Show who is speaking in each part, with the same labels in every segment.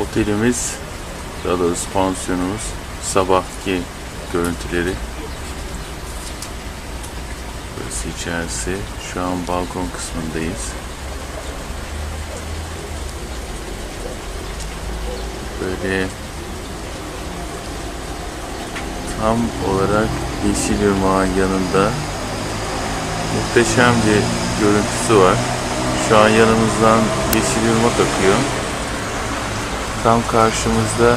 Speaker 1: Otelimiz, daha doğrusu pansiyonumuz, sabahki görüntüleri. Burası içerisi. Şu an balkon kısmındayız. Böyle tam olarak Yeşilırmağın yanında muhteşem bir görüntüsü var. Şu an yanımızdan Yeşilırmak akıyor. Tam karşımızda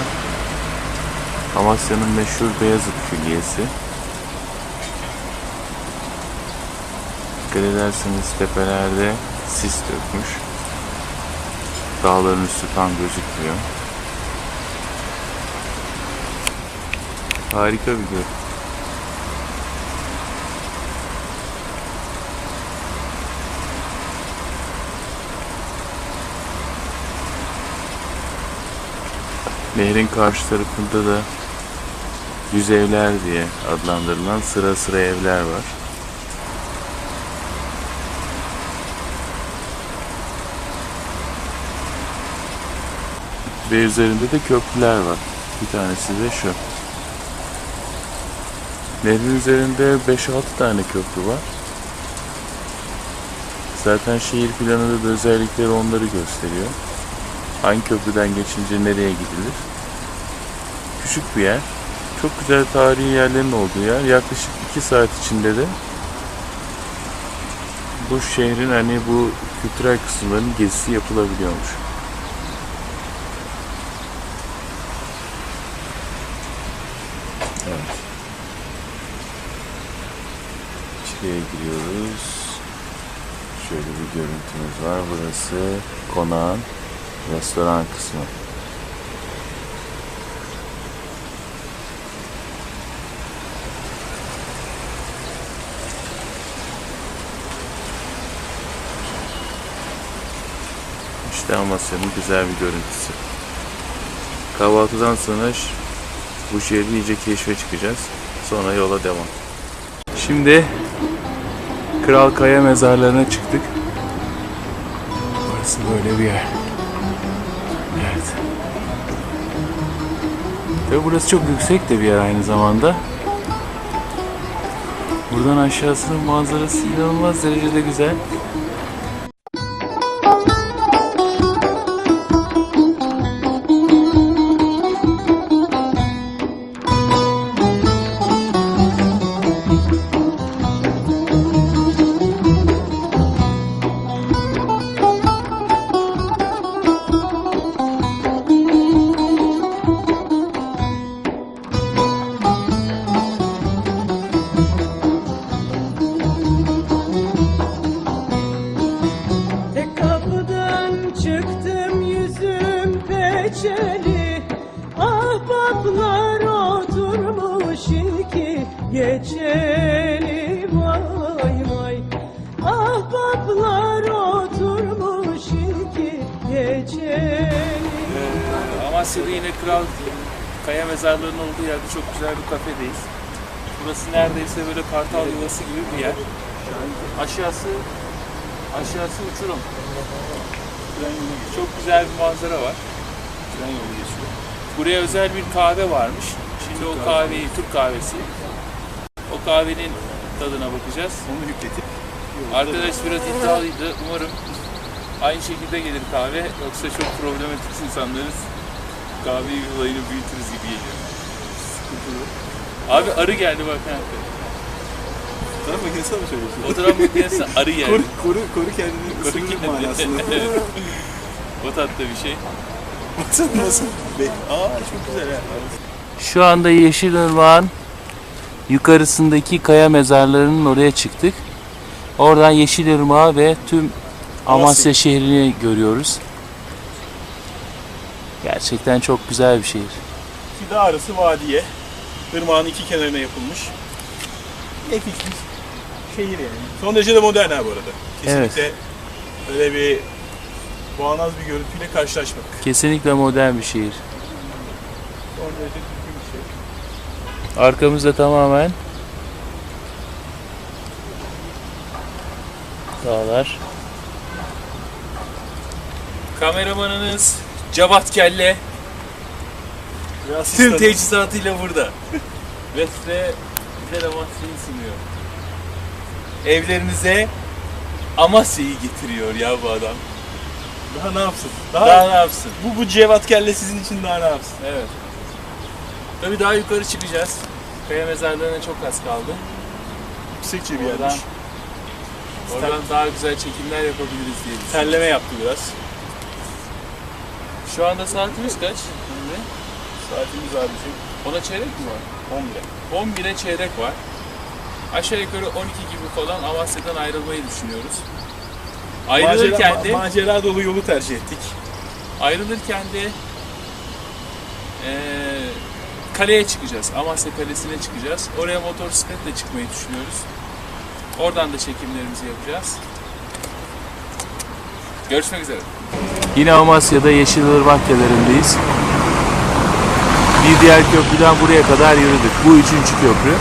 Speaker 1: Amasya'nın meşhur Beyazıt Külliyesi. Dikkat ederseniz tepelerde sis dökmüş. Dağların üstü tam gözükmüyor. Harika bir görüntü. Nehrin karşı tarafında da yüz evler diye adlandırılan sıra sıra evler var. Ve üzerinde de köprüler var. Bir tanesi de şu. Nehrin üzerinde 5-6 tane köprü var. Zaten şehir planında da özellikleri onları gösteriyor. Hangi köprüden geçince nereye gidilir? Küçük bir yer. Çok güzel tarihi yerlerin olduğu yer. Yaklaşık 2 saat içinde de bu şehrin hani bu kültürel kısımlarının gezisi yapılabiliyormuş. Evet. İçeriye giriyoruz. Şöyle bir görüntümüz var. Burası konağın restoran kısmı. İşte Amasya'nın güzel bir görüntüsü. Kahvaltıdan sonra bu şehri iyice keşfe çıkacağız. Sonra yola devam. Şimdi Kral Kaya mezarlarına çıktık. Burası böyle bir yer. Tabi burası çok yüksek de bir yer aynı zamanda. Buradan aşağısının manzarası inanılmaz derecede güzel.
Speaker 2: Çıktım yüzüm peçeli Ahbaplar oturmuş iki geçeli Vay vay Ahbaplar oturmuş iki geçeli
Speaker 3: Amasya'da yine Kral Kaya mezarlarının olduğu yerde çok güzel bir kafedeyiz. Burası neredeyse böyle kartal yuvası gibi bir yer. Aşağısı aşağısı uçurum. Çok güzel bir manzara var. Buraya özel bir kahve varmış. Şimdi o kahveyi, Türk kahvesi. O kahvenin tadına bakacağız. Onu yükletip. Arkadaş biraz iddialıydı. Umarım aynı şekilde gelir kahve. Yoksa çok problematik insanlarız. Kahve olayını büyütürüz gibi geliyor. Abi arı geldi bak ha.
Speaker 4: Fotoğraf makinesi mi söylüyorsun?
Speaker 3: Fotoğraf makinesi arı geldi.
Speaker 4: Koru, koru, koru kendini
Speaker 3: Koru
Speaker 4: ısırmak
Speaker 3: kendini.
Speaker 4: manasında.
Speaker 3: Evet. o tatlı bir şey.
Speaker 4: Baksana nasıl? Be Aa çok güzel ha.
Speaker 1: Şu anda Yeşilırmak'ın yukarısındaki kaya mezarlarının oraya çıktık. Oradan Yeşilırmak'ı ve tüm Amasya şehrini görüyoruz. Gerçekten çok güzel bir şehir.
Speaker 4: İki dağ arası vadiye. Irmağın iki kenarına yapılmış. Nefis bir şehir yani. Son derece de modern ha bu arada. Kesinlikle öyle bir bağnaz bir görüntüyle karşılaşmadık.
Speaker 1: Kesinlikle modern bir şehir.
Speaker 4: Son derece düzgün bir şey.
Speaker 1: Arkamızda tamamen dağlar.
Speaker 3: Kameramanınız Cavat Kelle
Speaker 1: Tüm teçhizatıyla burada. Ve size güzel Amasya'yı sunuyor. Evlerinize Amasya'yı getiriyor ya bu adam.
Speaker 4: Daha ne yapsın? Daha,
Speaker 1: Daha ne yapsın?
Speaker 4: bu, bu cevat kelle sizin için daha ne yapsın?
Speaker 1: Evet. Tabii daha yukarı çıkacağız. Kaya mezarlarına çok az kaldı.
Speaker 4: Yüksekçe bir yermiş.
Speaker 1: oradan daha güzel çekimler yapabiliriz diye düşünüyorum.
Speaker 4: Terleme yaptı biraz.
Speaker 1: Şu anda saatimiz kaç? Şimdi?
Speaker 4: Saatimiz abicim
Speaker 1: Ona çeyrek mi var?
Speaker 4: 11'e.
Speaker 1: 11'e çeyrek var. Aşağı yukarı 12 gibi falan Amasya'dan ayrılmayı düşünüyoruz. Ayrılırken
Speaker 4: macera,
Speaker 1: de
Speaker 4: ma- macera dolu yolu tercih ettik.
Speaker 1: ayrılırken de eee, kaleye çıkacağız. Amasya Kalesi'ne çıkacağız. Oraya motosikletle çıkmayı düşünüyoruz. Oradan da çekimlerimizi yapacağız. Görüşmek üzere.
Speaker 5: Yine Amasya'da Yeşilırmak kenarındayız. Bir diğer köprüden buraya kadar yürüdük. Bu üçüncü köprü.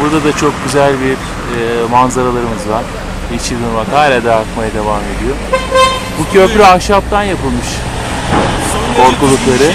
Speaker 5: Burada da çok güzel bir e, manzaralarımız var. Yeşilırmak hala da akmaya devam ediyor. Bu köprü ahşaptan yapılmış. Korkulukları.